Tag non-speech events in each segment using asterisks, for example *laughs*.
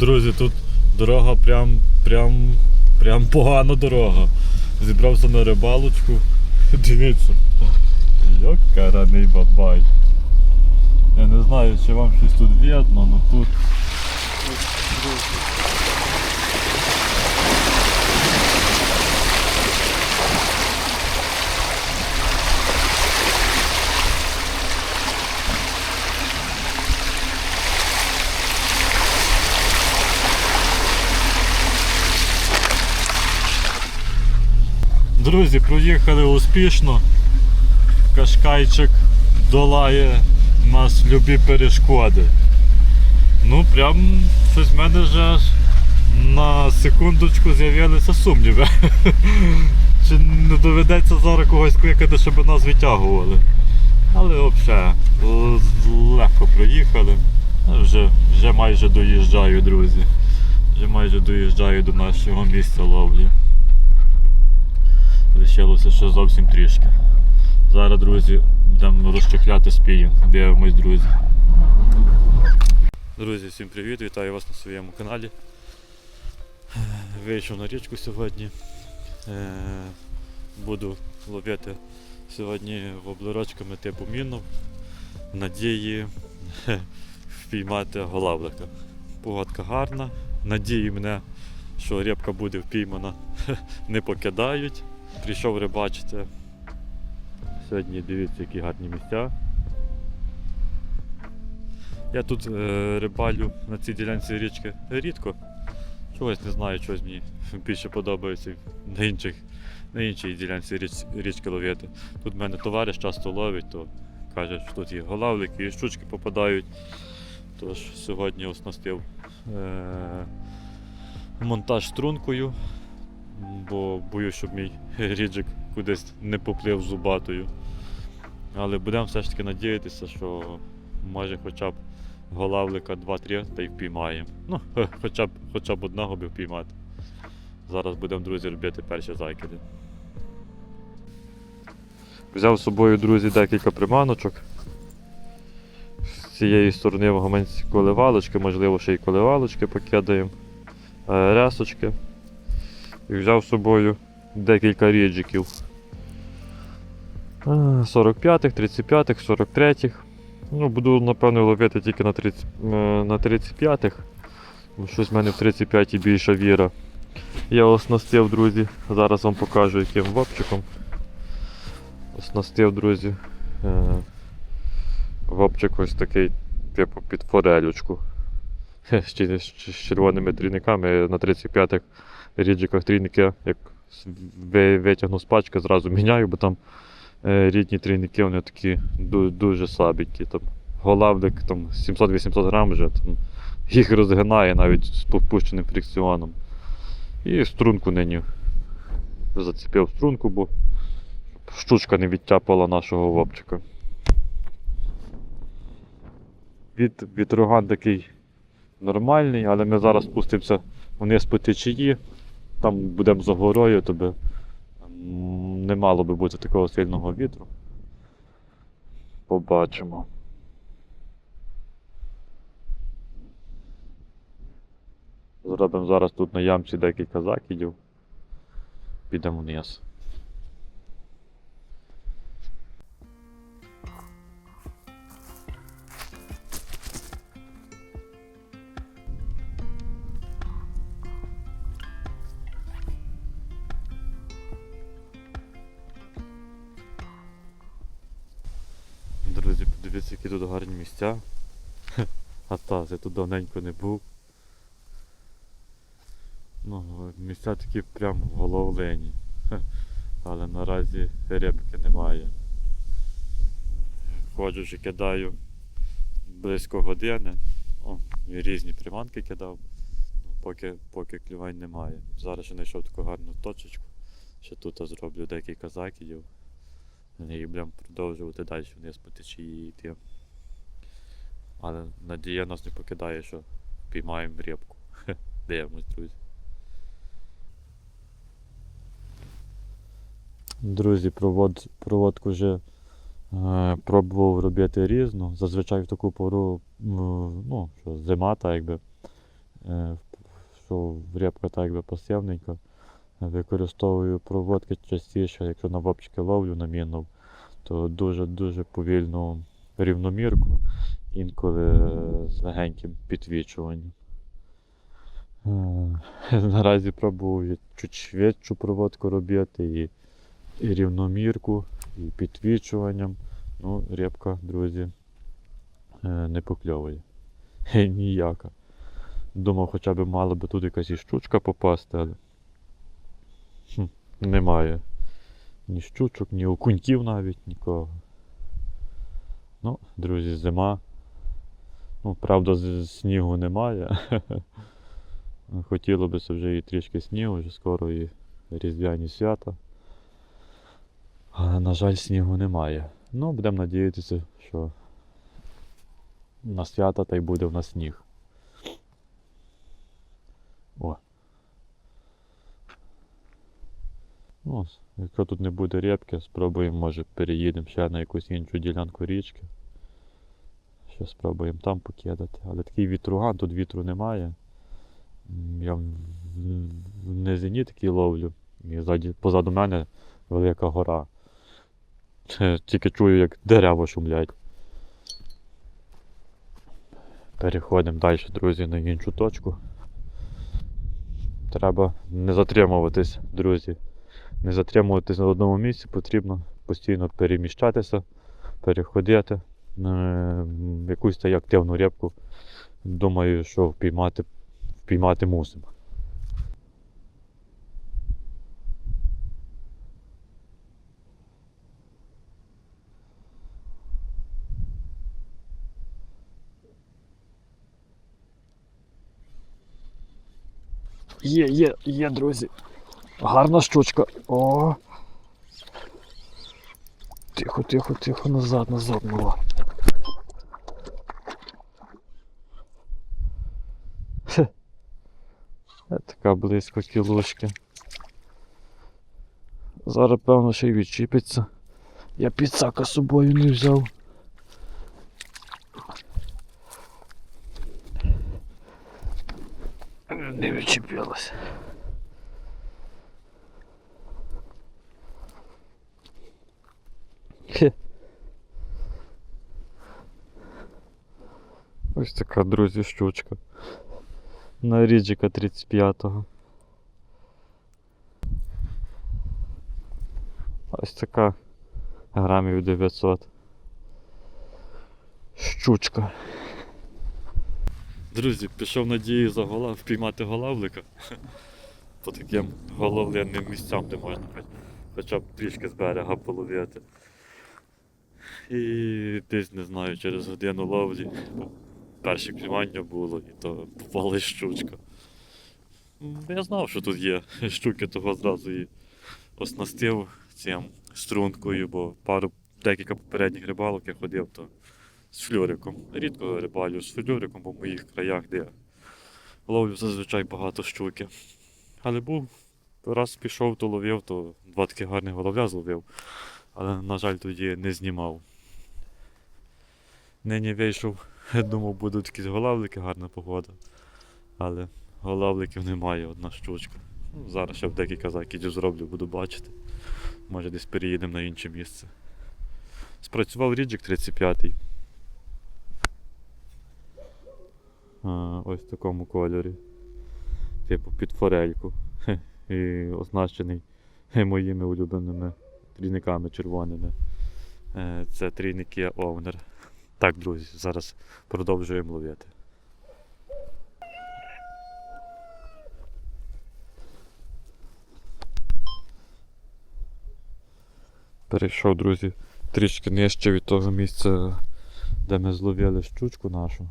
Друзі, тут дорога прям, прям, прям погана дорога. Зібрався на рибалочку. *laughs* Дивіться. Йокараний бабай. Я не знаю, чи вам щось тут видно, але тут. Друзі, проїхали успішно. Кашкайчик долає нас любі перешкоди. Ну, прям щось в мене вже на секундочку з'явилися сумніви. *laughs* Чи не доведеться зараз когось кликати, щоб нас витягували. Але взагалі легко проїхали. Вже, вже майже доїжджаю, друзі. Вже майже доїжджаю до нашого місця ловлі. Лишилося ще зовсім трішки. Зараз, друзі, будемо розчехляти спію. Дивимось, друзі. Друзі, всім привіт! Вітаю вас на своєму каналі. Вийшов на річку сьогодні. Е, Буду ловити сьогодні воблерочками типу мінов. В надії впіймати голавлика. Погодка гарна. Надію мене, що рибка буде впіймана, *laughs* не покидають. Прийшов рибачити. Сьогодні дивіться, які гарні місця. Я тут е, рибалю на цій ділянці річки рідко. Чогось не знаю, чогось мені більше подобається на, інших, на іншій ділянці річ, річки ловити. Тут в мене товариш часто ловить, то каже, що тут і голавлики, і щучки попадають. Тож сьогодні оснастив е, монтаж стрункою, бо боюсь, щоб мій *laughs* ріджик кудись не поплив зубатою. Але будемо все ж таки надіятися, що може хоча б голавлика 2-3 та й впіймаємо. Ну, хоча б, хоча б одного би впіймати. Зараз будемо, друзі, робити перші закиди. Взяв з собою, друзі, декілька приманочок. З цієї сторони в гаманці коливалочки, можливо, ще й коливалочки покидаємо, е, ресочки. І взяв з собою декілька ріджиків. 45-х, 35-х, 43-х. Ну, буду, напевно, ловити тільки на 30, е, на 35-х. Бо щось в мене в 35-ті більша віра. Я оснастив, друзі, зараз вам покажу яким вопчиком. Оснастив, друзі. е, Вопчик ось такий, типу під форелючку. *laughs* З червоними трійниками на 35-х ріджиках трійники, як витягну з пачки, зразу *laughs* міняю, бо там е, рідні трійники вони такі дуже слабенькі. Там, голавлик там, 700-800 грам вже там, їх розгинає навіть з попущеним фрикціоном. І струнку нині зацепив струнку, бо щоб щучка не відтяпала нашого вопчика. Від, вітроган такий нормальний, але ми зараз спустимося вниз по течії, там будемо за горою, то би не мало би бути такого сильного вітру. Побачимо. Зробимо зараз тут на ямці декілька закидів. Підемо вниз. Місця. А та, я тут давненько не був. Ну, місця такі прям в головлені. *laughs* Але наразі рибки немає. Ходжу вже кидаю близько години. О, різні приманки кидав. Ну, Поки, поки клювань немає. Зараз ще знайшов таку гарну точечку. Ще тут зроблю декілька закидів. І будемо продовжувати далі вниз по течії йти. Але надія нас не покидає, що піймаємо рибку. Дивимось, друзі. Друзі, провод, проводку вже е, пробував робити різну. Зазвичай в таку пору, ну, що зима, та якби е, що рибка так якби пасивненька. Використовую проводки частіше, якщо на вопчики ловлю на мінов, то дуже-дуже повільну рівномірку, інколи з легеньким підвічуванням. Е, *laughs* Наразі пробую чуть швидшу проводку робити і, і рівномірку, і підвічуванням. Ну, рибка, друзі, е, не покльовує. *laughs* Ніяка. Думав, хоча б мала би тут якась і щучка попасти, але хм, немає. Ні щучок, ні окуньків навіть нікого. Ну, друзі, зима. Ну, правда, снігу немає. *laughs* Хотіло б вже і трішки снігу, вже скоро і різдвяні свята. Але, на жаль, снігу немає. Ну, будемо надіятися, що на свята та й буде в нас сніг. О. Ну, якщо тут не буде репки, спробуємо, може, переїдемо ще на якусь іншу ділянку річки. Ще спробуємо там покидати. Але такий вітруган, тут вітру немає. Я в, низині такий ловлю. І позаду мене велика гора. Е, Тільки чую, як дерева шумлять. Переходимо далі, друзі, на іншу точку. Треба не затримуватись, друзі. Не затримуватись на одному місці, потрібно постійно переміщатися, переходити якусь та й активну рибку. Думаю, що впіймати, впіймати мусимо. Є, є, є, друзі. Гарна щучка. О. Тихо, тихо, тихо, назад, назад, мала. Така близько кілушки. Зараз, певно, ще й відчіпиться. Я підсака з собою не взяв. Не відчепилась. Ось така, друзі, щучка. На ріджика 35-го. Ось така грамів 900. Щучка. Друзі, пішов надію за гола, впіймати голавлика. *laughs* По таким головленним місцям, де можна хоч- хоча б трішки з берега половити. І десь не знаю, через годину ловлі перше клювання було, і то попала щучка. Я знав, що тут є щуки, того зразу і оснастив цим стрункою, бо пару декілька попередніх рибалок я ходив, то з флюриком. Рідко рибалю з флюриком по моїх краях, де ловлю зазвичай багато щуки. Але був, раз пішов, то ловив, то два такі гарних головля зловив. Але, на жаль, тоді не знімав. Нині вийшов, думав, будуть якісь голавлики, гарна погода. Але голавликів немає, одна штучка. Ну, зараз ще в декілька закидів зроблю, буду бачити. Може десь переїдемо на інше місце. Спрацював Ріджик 35 а, ось в такому кольорі. Типу під форельку. І оснащений моїми улюбленими трійниками червоними. Е, Це трійники Овнер. Так, друзі, зараз продовжуємо ловити. Перейшов, друзі, трішки нижче від того місця, де ми зловили щучку нашу.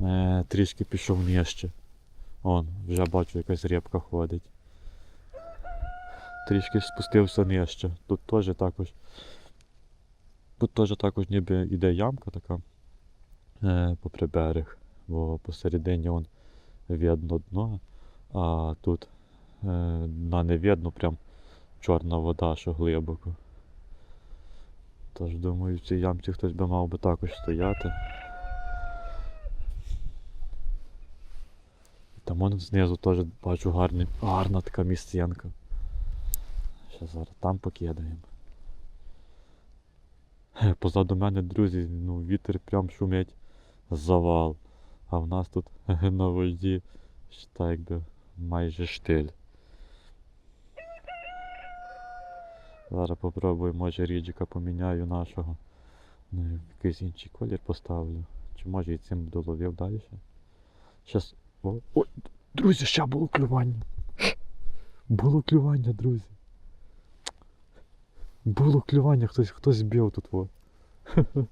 Е, трішки пішов нижче. Он, вже бачу, якась рибка ходить. Трішки спустився нижче. Тут теж також. Тут теж також ніби йде ямка така е, попри берег, бо посередині он видно дно, а тут е, дна не видно, прям чорна вода, що глибоко. Тож думаю, в цій ямці хтось би мав би також стояти. Там вон знизу теж бачу гарний, гарна така місценка. Ще зараз там покидаємо. *laughs* Позаду мене, друзі, ну вітер прям шумить завал. А в нас тут *laughs* на вожді так якби майже штиль. Зараз попробую, може ріджика поміняю нашого. Ну, якийсь інший колір поставлю. Чи може і цим доловив далі? Щас. О, ой, друзі, ще було клювання. Було клювання, друзі. Було клювання, хтось хтось збив тут. Во. *laughs*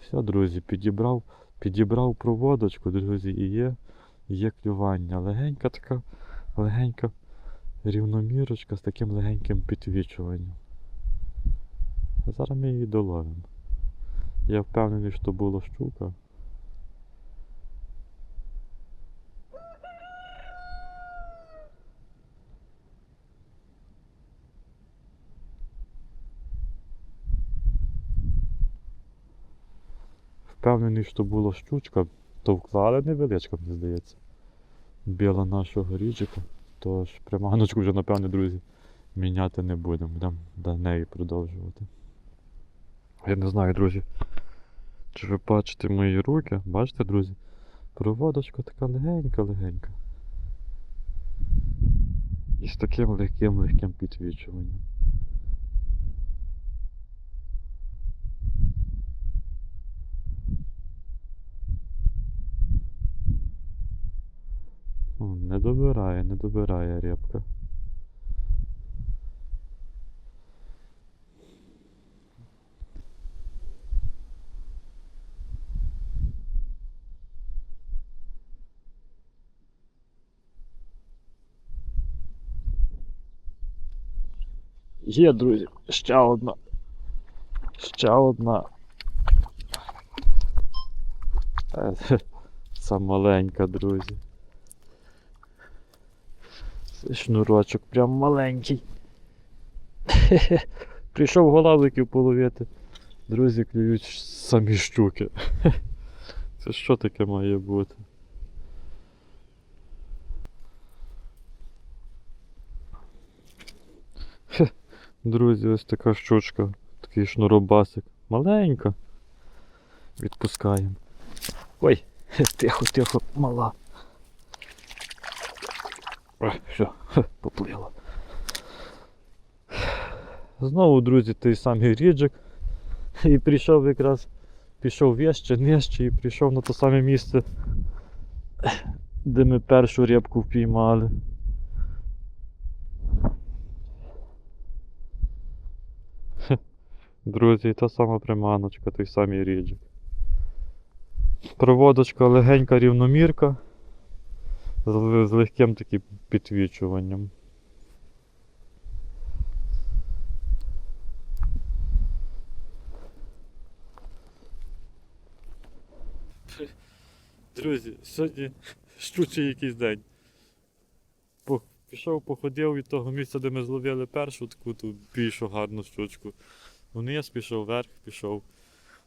Все, друзі, підібрав, підібрав проводочку, друзі, і є, є клювання. Легенька така, легенька рівномірочка з таким легеньким підвічуванням. Зараз ми її доловимо. Я впевнений, що була щука. Впевнений, що була щучка, товкла, але невеличка, мені здається. Біла нашого ріджика. Тож приманочку вже, напевне, друзі, міняти не будемо. Будемо до неї продовжувати. Я не знаю, друзі. Чи ви бачите мої руки? Бачите, друзі? Проводочка така легенька-легенька. І з таким легким-легким підвічуванням. О, не добирає, не добирає репка. Є, друзі, ще одна. Ще одна. Е, *laughs* Це маленька, друзі. Шнурочок прям маленький. *laughs* Прийшов голавликів половити. Друзі клюють самі щуки. *laughs* Це що таке має бути? *laughs* Друзі, ось така щучка, такий шнуробасик. Маленька. Відпускаємо. Ой, тихо, тихо, мала. Ой, все, поплило. Знову, друзі, той самий ріджик. І прийшов якраз, пішов вище, нижче і прийшов на те саме місце, де ми першу рибку впіймали. Друзі, та сама приманочка, той самий ріджик. Проводочка легенька рівномірка з, легким таким підвічуванням. Друзі, сьогодні щучий якийсь день. Пішов, походив від того місця, де ми зловили першу таку ту більшу гарну щучку. Вниз пішов вверх, пішов.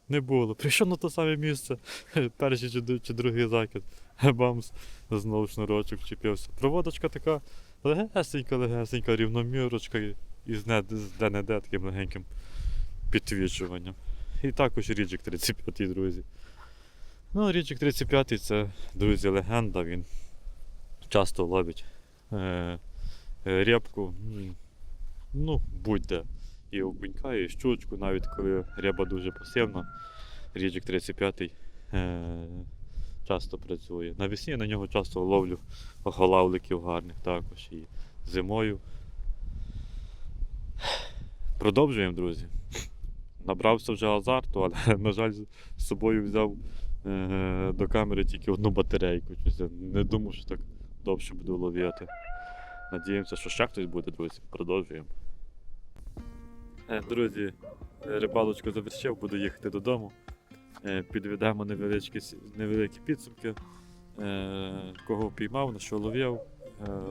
Не було. Прийшов на те саме місце. *laughs* Перший чи, чи другий закид. *laughs* Бамс, знову шнурочок вчепився. Проводочка така легесенька, легесенька, рівномірочка і, з де-не-де таким легеньким підвічуванням. І також ріджик 35, друзі. Ну, ріджик 35 це, друзі, легенда. Він часто ловить е, рябку. Ну, будь-де. І окунька, і щучку, навіть коли ряба дуже пасивна. Ріджик 35 е, часто працює. Навесні на нього часто ловлю голавликів гарних також і зимою. Продовжуємо, друзі. Набрався вже азарту, але, *laughs* на жаль, з собою взяв е, до камери тільки одну батарейку. Я не думав, що так довше буду ловити. Надіємося, що ще хтось буде, друзі. Продовжуємо. Е, Друзі, е, рибалочку завершив, буду їхати додому. Е, Підведемо невеличкі, невеликі підсумки. Кого піймав, на що ловив.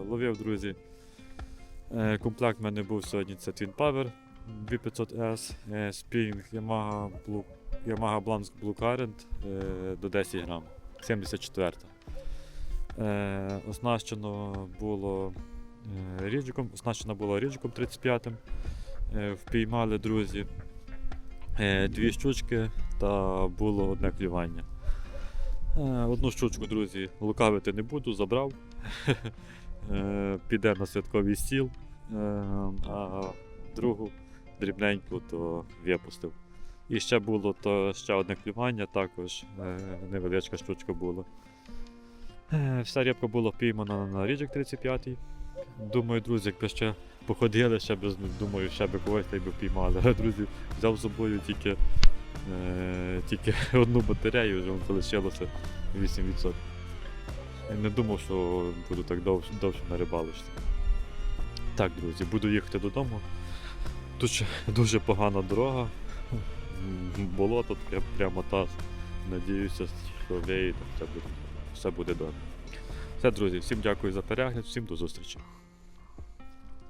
Ловив, друзі. Комплект в мене був сьогодні це Twin Power 2500S, е, спінг Yamaha Blue Yamaha Blanc Blue Current до 10 грам. 74. Е, оснащено було ріджиком, оснащено було ріджиком 35 е, Впіймали друзі е, дві щучки та було одне клювання. Е, одну щучку, друзі, лукавити не буду, забрав. *laughs* Е, піде на святковий стіл, е, а другу дрібненьку то випустив. І ще було то ще одне клювання, також е, невеличка штучка була. Е, Вся рибка була піймана на ріджик 35 Думаю, друзі, якби ще походили, ще б, думаю, ще би когось та й би піймали. *laughs* Друзі, взяв з собою тільки, е, тільки *laughs* одну батарею, вже залишилося 8%. Я не думав, що буду так довше, довше на рибалочці. Так, друзі, буду їхати додому. Тут *laughs* дуже погана дорога. Болото прям, прямо таз. Надіюся, що буде, все буде добре. Все, друзі, всім дякую за перегляд, всім до зустрічі.